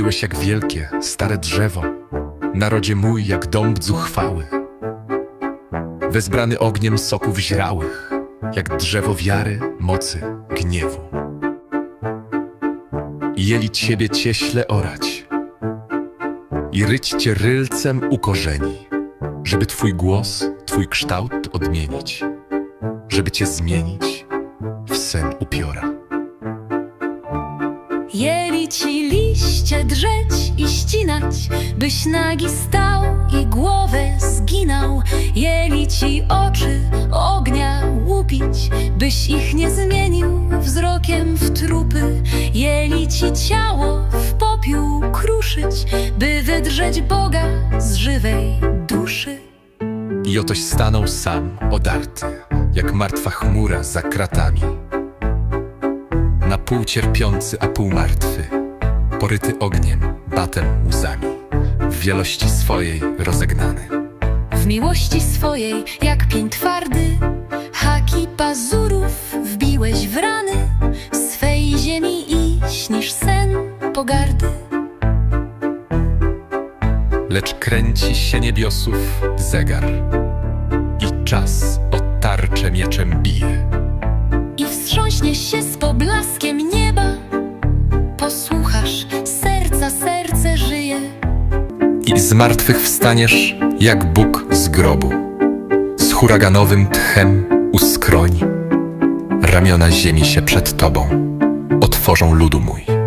byłeś jak wielkie, stare drzewo, narodzie mój jak dąb zuchwały. Wezbrany ogniem soków źrałych, jak drzewo wiary, mocy, gniewu. I jeli ciebie cieśle orać i ryć cię rylcem u korzeni, żeby twój głos, twój kształt odmienić, żeby cię zmienić w sen upiora. Jeli byś nagi stał i głowę zginał. Jeli ci oczy ognia łupić, byś ich nie zmienił wzrokiem w trupy. Jeli ci ciało w popiół kruszyć, by wydrzeć Boga z żywej duszy. I otoś stanął sam, odarty, jak martwa chmura za kratami. Na pół cierpiący, a pół martwy, poryty ogniem, batem, łzami, w wielości swojej rozegnany. W miłości swojej, jak pień twardy, haki pazurów wbiłeś w rany swej ziemi i śnisz sen pogardy. Lecz kręci się niebiosów zegar i czas o tarczę mieczem bije. I wstrząśnie się z poblaskiem I z martwych wstaniesz jak Bóg z grobu, z huraganowym tchem uskroni. Ramiona ziemi się przed tobą otworzą ludu mój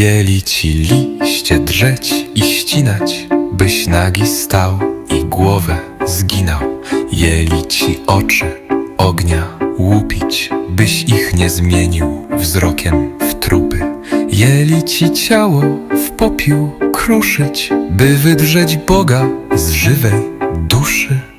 Jeli ci liście drzeć i ścinać, byś nagi stał i głowę zginał. Jeli ci oczy ognia łupić, byś ich nie zmienił wzrokiem w trupy. Jeli ci ciało w popiół kruszyć, by wydrzeć Boga z żywej duszy.